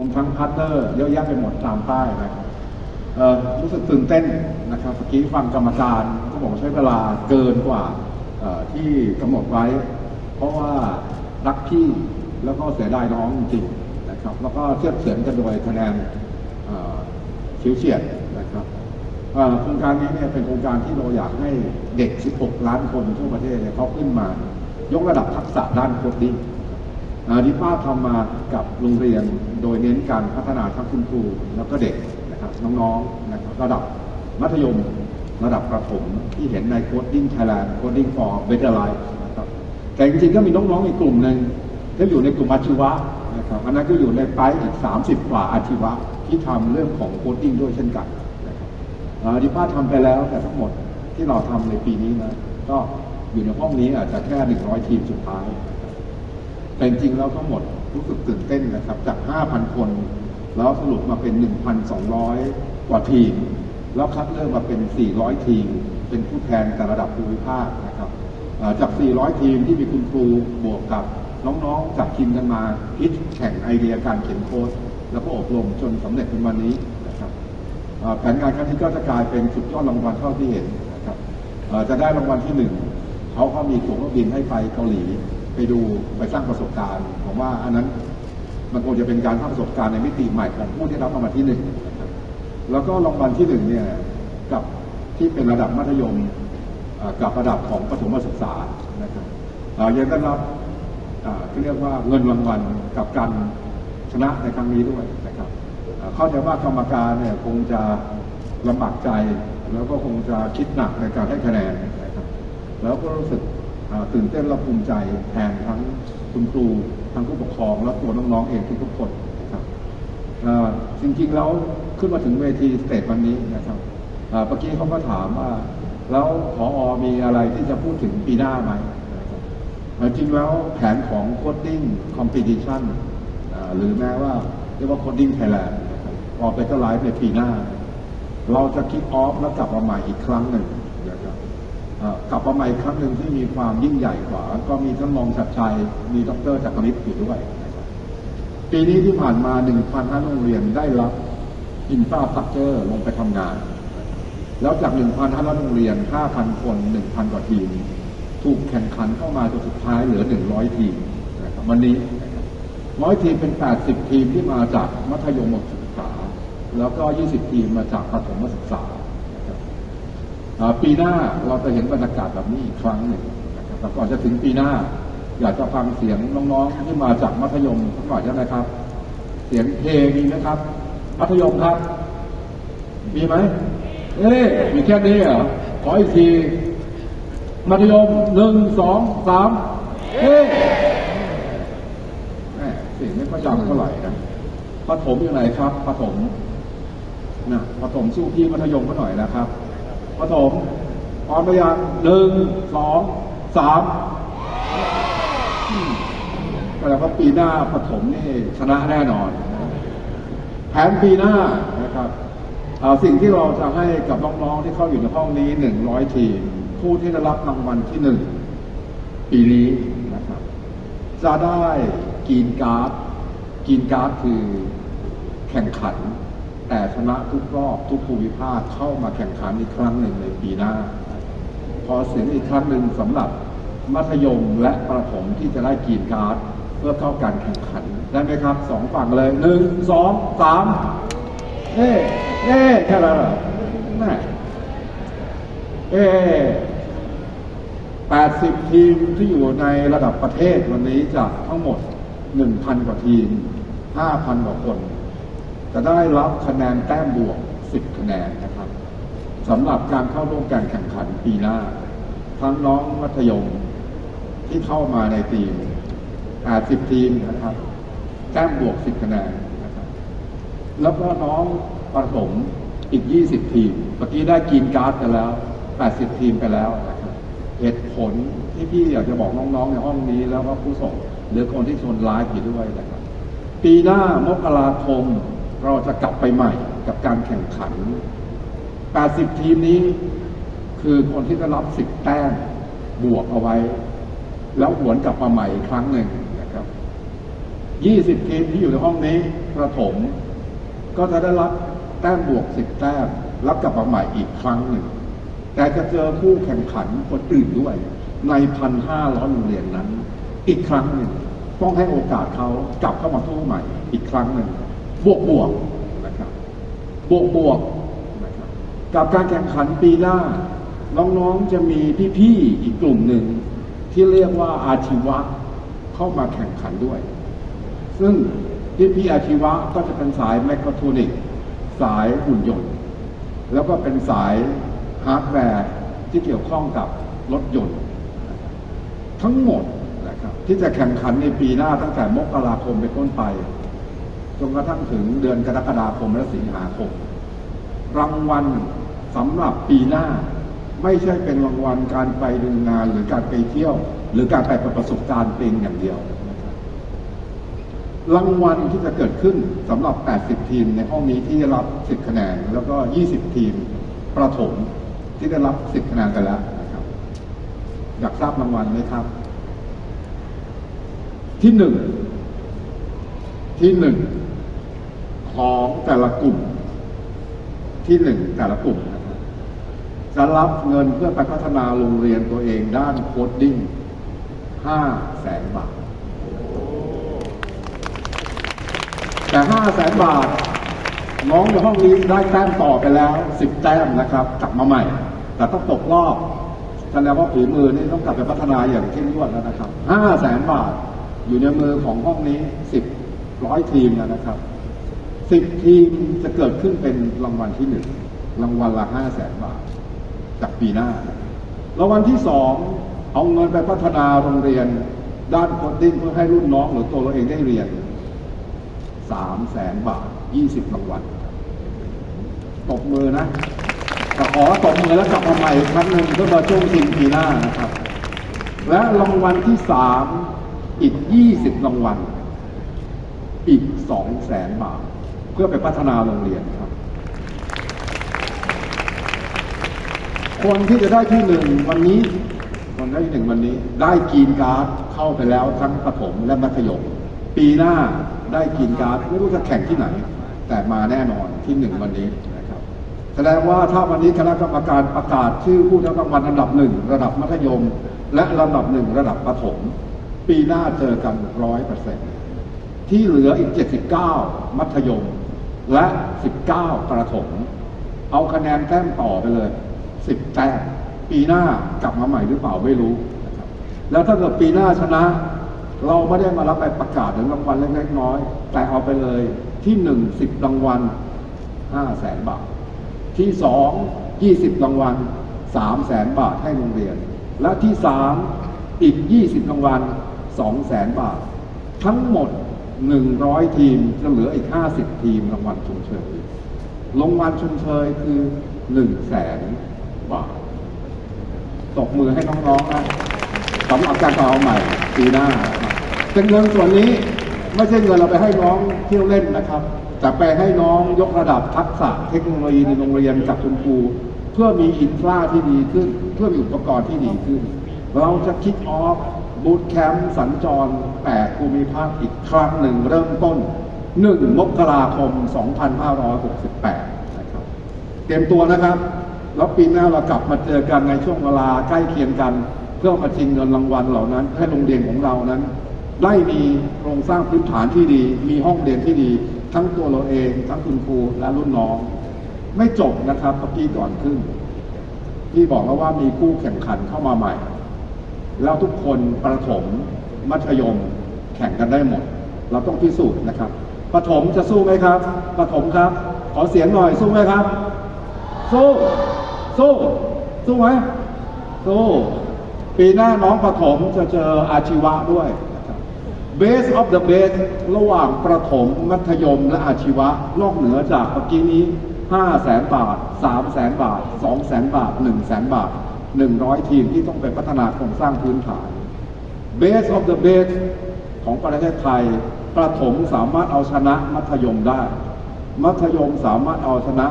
วมทั้งพาร์ทเนอร์เยอะแยะไปหมดตามป้ายนะครับรู้สึกตื่นเต้นนะครับเมื่อกี้ฟังกรรมการก็บอกใช้เวลาเกินกว่าที่กำหนดไว้ เพราะว่ารักพี่แล้วก็เสียดายน้องจริงๆนะครับ แล้วก็เทียบเสียงกันโดยคะแนนเอ่อฉิวเฉียดนะครับโครงการนี้เนี่ยเป็นโครงการที่เราอยากให้เด็ก 16 ล้านคนทั่วประเทศเนี่ยเขาขึ้นมายกระดับทักษะด้านโคดดิ้ง ที่ป้าทำมากับโรงเรียนโดยเน้นการพัฒนาทั้งคุณครูแล้วก็เด็กนะครับน้องๆนะครับระดับมัธยมระดับประถมที่เห็นใน Coding Thailand Coding for Better Life นะครับแต่จริงๆก็มีน้องๆอีกกลุ่มหนึ่งที่อยู่ในกลุ่มอาชีวะนะครับอันนั้นก็อยู่ในไปอีก 30 กว่าอาชีวะที่ทำเรื่องของโคดดิ้งด้วยเช่นกันนะครับอ่าที่ป้าทำไปแล้วแต่ทั้งหมดที่เราทำในปีนี้นะก็อยู่ในห้องนี้อาจจะแค่ 100 ทีมสุดท้าย แต่จริงๆแล้วทั้งหมดรู้สึกตื่นเต้นนะครับ จาก 5,000 คน แล้วสรุปมาเป็น 1,200 กว่าทีม แล้วคัดเลือกมาเป็น 400 ทีม เป็นผู้แทนแต่ระดับภูมิภาคนะครับจาก 400 ทีมที่มีคุณครูบวกกับน้องๆจับทีมกันมาคิดแข่งไอเดียการเขียนโค้ดแล้วก็อบรมจนสำเร็จเป็นวันนี้นะครับอ่าแผนงานครั้งนี้ก็จะกลายเป็นสุดยอดรางวัลเท่าที่เห็นนะครับจะได้รางวัลที่หนึ่งเขาก็มีตั๋วเครื่องบินให้ไปเกาหลี ไปดูไปสร้างประสบการณ์ผมว่าอันนั้นมันคงจะเป็นการสร้างประสบการณ์ในมิติใหม่ของผู้ที่รับรางวัลที่หนึ่งแล้วก็รางวัลที่หนึ่งเนี่ยกับที่เป็นระดับมัธยมกับระดับของประถมศึกษานะครับอ่ายังได้รับที่เรียกว่าเงินรางวัลกับการชนะในครั้งนี้ด้วยนะครับอ่าเข้าใจว่ากรรมการเนี่ยคงจะลำบากใจ แล้วก็คงจะคิดหนักในการให้คะแนนนะครับแล้วก็รู้สึก ตื่นเต้นและภูมิใจแทนทั้งคุณครูทั้งผู้ปกครอง และตัวน้องๆเองทุกๆคนนะครับจริงๆแล้วขึ้นมาถึงเวทีสเตจวันนี้นะครับเมื่อกี้เขาก็ถามว่า แล้วพออมีอะไรที่จะพูดถึงปีหน้าไหมนะครับอ่าจริงแล้วแผนของ Coding Competition อ่าหรือแม้ว่าเรียกว่า Coding Thailand นะครับออกไปก็ไลฟ์ในปีหน้า เราจะคิกออฟแล้วกลับมาใหม่อีกครั้งหนึ่ง กลับมาใหม่ครั้งหนึ่งที่มีความยิ่งใหญ่กว่า ก็มีท่านรองชัดชัย มีดรจักรฤทธิ์อยู่ด้วย ปีนี้ที่ผ่านมา1,500โรงเรียนได้รับอินฟราสตรักเจอร์ลงไปทำงาน แล้วจาก 1,500โรงเรียน 5,000 คน 1,000 กว่าทีม ถูกแข่งขันเข้ามาจนสุดท้ายเหลือ 100 ทีมนะครับวันนี้ร้อยทีมเป็น 80 ทีมที่มาจากมัธยมศึกษา แล้วก็ 20 ทีมมาจากประถมศึกษา ปีหน้าเราจะเห็นบรรยากาศแบบนี้อีกครั้งหนึ่งนะครับแต่ก่อนจะถึงปีหน้า อยากจะฟังเสียงน้องๆที่มาจากมัธยมสักหน่อยใช่ไหมครับ เสียงเพลงมีไหมครับ มัธยมครับ มีไหมเอ๊ะมีแค่นี้เหรอขออีกทีมัธยมหนึ่งสองสามเอ๊ะแม่เสียงไม่ค่อยดังเท่าไหร่นะปฐมอยู่ไหนครับปฐมนะปฐมสู้พี่มัธยมก็หน่อยนะครับ ปฐมพร้อมไปยังหนึ่งสองสามอืมแปลว่าปีหน้าปฐมนี่ชนะแน่นอน แผนปีหน้านะครับอ่าสิ่งที่เราจะให้กับน้องๆที่เข้าอยู่ในห้องนี้หนึ่งร้อยทีม ผู้ที่ได้รับรางวัลที่หนึ่งปีนี้นะครับ จะได้กีนการ์ดกีนการ์ดคือแข่งขัน แต่ชนะทุกรอบทุกภูมิภาคเข้ามาแข่งขันอีกครั้งหนึ่งในปีหน้า ขอเสียงอีกครั้งหนึ่งสำหรับมัธยมและประถมที่จะได้กีนการ์ดเพื่อเข้าการแข่งขันได้ไหมครับสองฝั่งเลยหนึ่งสองสามเอ๊เอ๊แค่นั้นเหรอแม่เอ๊แปดสิบทีมที่อยู่ในระดับประเทศวันนี้จากทั้งหมดหนึ่งพันกว่าทีมห้าพันกว่าคน จะได้รับคะแนนแต้มบวก 10 คะแนนนะครับสำหรับการเข้าร่วมการแข่งขันปีหน้า ทั้งน้องมัธยมที่เข้ามาในทีม80ทีมนะครับ แต้มบวก 10 คะแนนนะครับแล้วก็น้องประถมอีก 20 ทีมเมื่อกี้ได้กินการ์ดกันแล้ว 80 ทีมไปแล้วนะครับเหตุผลที่พี่อยากจะบอกน้องๆในห้องนี้แล้วก็ผู้ส่งหรือคนที่ชวนไลฟ์อยู่ด้วยนะครับปีหน้ามกราคม เราจะกลับไปใหม่กับการแข่งขัน 80 ทีมนี้คือคนที่ได้รับ 10 แต้มบวกเอาไว้ แล้วหวนกลับมาใหม่อีกครั้งหนึ่งนะครับ 20 ทีมที่อยู่ในห้องนี้ประถม ก็จะได้รับแต้มบวก 10 แต้มรับกลับมาใหม่อีกครั้งหนึ่ง แต่จะเจอคู่แข่งขันคนอื่นด้วย ในพันห้าร้อยโรงเรียนนั้น อีกครั้งหนึ่งต้องให้โอกาสเขากลับเข้ามาสู้ใหม่อีกครั้งหนึ่ง บวกบวกๆนะครับบวกบวกๆนะครับกับการแข่งขันปีหน้า น้องๆจะมีพี่ๆอีกกลุ่มหนึ่ง ที่เรียกว่าอาชีวะเข้ามาแข่งขันด้วย ซึ่งพี่ๆอาชีวะก็จะเป็นสายแมคโทรนิกส์สายหุ่นยนต์ แล้วก็เป็นสายฮาร์ดแวร์ที่เกี่ยวข้องกับรถยนต์ ทั้งหมดนะครับที่จะแข่งขันในปีหน้าตั้งแต่มกราคมเป็นต้นไป จนกระทั่งถึงเดือนกรกฎาคมและสิงหาคม รางวัลสำหรับปีหน้า ไม่ใช่เป็นรางวัลการไปดูงานหรือการไปเที่ยว หรือการไปประสบการณ์เป็นอย่างเดียว รางวัลที่จะเกิดขึ้นสำหรับ 80 ทีมในห้องนี้ที่ได้รับ 10 คะแนนแล้วก็ 20 ทีมประถมที่ได้รับ 10 คะแนนไปแล้วนะครับ อยากทราบรางวัลไหมครับ ที่หนึ่ง ที่หนึ่งของแต่ละกลุ่ม ที่หนึ่งแต่ละกลุ่มนะครับจะรับเงินเพื่อไปพัฒนาโรงเรียนตัวเองด้านโคดดิ้งห้าแสนบาท แต่ห้าแสนบาท น้องในห้องนี้ได้แต้มต่อไปแล้วสิบแต้มนะครับ กลับมาใหม่ แต่ต้องตกรอบแสดงว่าฝีมือนี่ต้องกลับไปพัฒนาอย่างเข้มงวดแล้วนะครับห้าแสนบาทอยู่ในมือของห้องนี้สิบ ร้อยทีมแล้วนะครับสิบทีมจะเกิดขึ้นเป็นรางวัลที่หนึ่งรางวัลละห้าแสนบาท จากปีหน้ารางวัลที่สองเอาเงินไปพัฒนาโรงเรียน ด้านโคดดิ้งเพื่อให้รุ่นน้องหรือตัวเราเองได้เรียนสามแสนบาทยี่สิบรางวัลตบมือนะแต่ขอตบมือแล้วกลับมาใหม่อีกครั้งหนึ่งเพื่อมาช่วงชิงปีหน้านะครับ และรางวัลที่สามอีกยี่สิบรางวัล อีกสองแสนบาท เพื่อไปพัฒนาโรงเรียนครับ คนที่จะได้ที่หนึ่งวันนี้คนได้ที่หนึ่งวันนี้ ได้กีนการ์ดเข้าไปแล้วทั้งประถมและมัธยมปีหน้าได้กีนการ์ดไม่รู้จะแข่งที่ไหน แต่มาแน่นอนที่หนึ่งวันนี้นะครับแสดงว่าถ้าวันนี้คณะกรรมการประกาศชื่อผู้ได้รางวัลอันดับหนึ่งระดับมัธยม และระดับหนึ่งระดับประถม ปีหน้าเจอกันร้อยเปอร์เซ็นต์ ที่เหลืออีก 79 มัธยม และ 19 ประถม เอาคะแนนแต้มต่อไปเลย 10 แต้ม ปีหน้ากลับมาใหม่หรือเปล่าไม่รู้ แล้วถ้าเกิดปีหน้าชนะ เราไม่ได้มารับไปประกาศหรือรางวัลเล็กๆน้อย แต่เอาไปเลยที่ 1 10 รางวัล5แสนบาท ที่ 2 20 รางวัล3แสนบาทให้โรงเรียน และที่ 3 อีก 20 รางวัล2แสนบาท ทั้งหมด 100 ทีมจะเหลืออีก 50 ทีมรางวัลชมเชยรางวัลชมเชยคือ1แสนบาทตบมือให้น้องๆนะสำหรับการต่อเอาใหม่ปีหน้าเป็นเงินส่วนนี้ไม่ใช่เงินเราไปให้น้องเที่ยวเล่นนะครับแต่ไปให้น้องยกระดับทักษะเทคโนโลยีในโรงเรียนกับคุณครูเพื่อมีอินฟราที่ดีขึ้น เพื่อมีอุปกรณ์ที่ดีขึ้น เราจะคิดออฟบูตแคมป์สัญจร8ภูมิภาคอีกครั้งหนึ่งเริ่มต้น 1 มกราคม 2568 นะครับ เตรียมตัวนะครับ แล้วปีหน้าเรากลับมาเจอกันในช่วงเวลาใกล้เคียงกัน เพื่อมาชิงเงินรางวัลเหล่านั้น ให้โรงเรียนของเรานั้น ได้มีโครงสร้างพื้นฐานที่ดี มีห้องเรียนที่ดี ทั้งตัวเราเอง ทั้งคุณครูและรุ่นน้อง ไม่จบนะครับเมื่อกี้ก่อนขึ้นที่บอกแล้วว่ามีคู่แข่งขันเข้ามาใหม่ แล้วทุกคนประถมมัธยมแข่งกันได้หมด เราต้องพิสูจน์นะครับประถมจะสู้ไหมครับประถมครับ ขอเสียงหน่อยสู้ไหมครับ สู้ สู้สู้ไหมสู้ปีหน้าน้องประถมจะเจออาชีวะด้วยนะครับ Base of the base ระหว่างประถมมัธยมและอาชีวะนอกเหนือจากเมื่อกี้นี้5แสนบาท3แสนบาท2แสนบาท1แสนบาท 100 ทีมที่ต้องไปพัฒนาโครงสร้างพื้นฐาน Base of the base ของประเทศไทย ประถมสามารถเอาชนะมัธยมได้ มัธยมสามารถเอาชนะ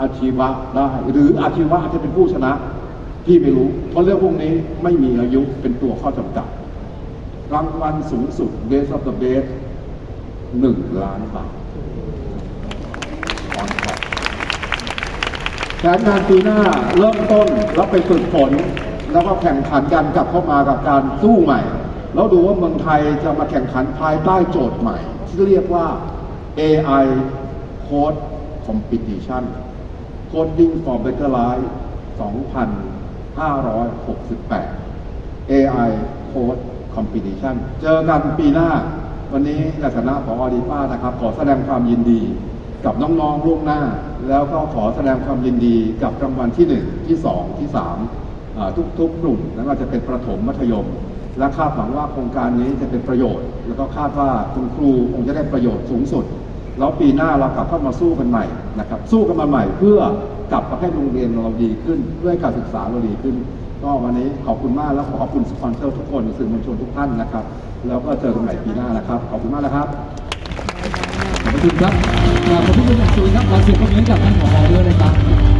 อาชีวะได้ หรืออาชีวะอาจจะเป็นผู้ชนะ พี่ไม่รู้ เพราะเรื่องพวกนี้ไม่มีอายุเป็นตัวข้อจำกัดรางวัลสูงสุด Base of the Base หนึ่งล้านบาทออนท็อป แผนงานปีหน้าเริ่มต้นแล้วไปฝึกฝนแล้วก็แข่งขันกันกลับเข้ามากับการสู้ใหม่ แล้วดูว่าเมืองไทยจะมาแข่งขันภายใต้โจทย์ใหม่ที่เรียกว่า AI Code Competition Coding for Better Life 2568 AI Code Competition เจอกันปีหน้า วันนี้ในฐานะผอดีป้านะครับ ขอแสดงความยินดี กับน้องๆล่วงหน้า แล้วก็ขอแสดงความยินดีกับรางวัลที่ 1 ที่ 2 ที่3อ่าทุกๆกลุ่มแล้วก็จะเป็นประถมมัธยม และคาดหวังว่าโครงการนี้จะเป็นประโยชน์ แล้วก็คาดว่าคุณครูคงจะได้ประโยชน์สูงสุด แล้วปีหน้าเรากลับเข้ามาสู้กันใหม่นะครับสู้กันมาใหม่เพื่อกลับมาให้โรงเรียนเราดีขึ้นเพื่อการศึกษาเราดีขึ้นก็วันนี้ขอบคุณมากแล้วขอขอบคุณสปอนเซอร์ทุกคนสื่อมวลชนทุกท่านนะครับ แล้วก็เจอกันใหม่ปีหน้านะครับ ขอบคุณมากนะครับ คุณครับขอบคุณอย่างสูงครับขอเสียงปรบมือกับท่านผอด้วยนะครับ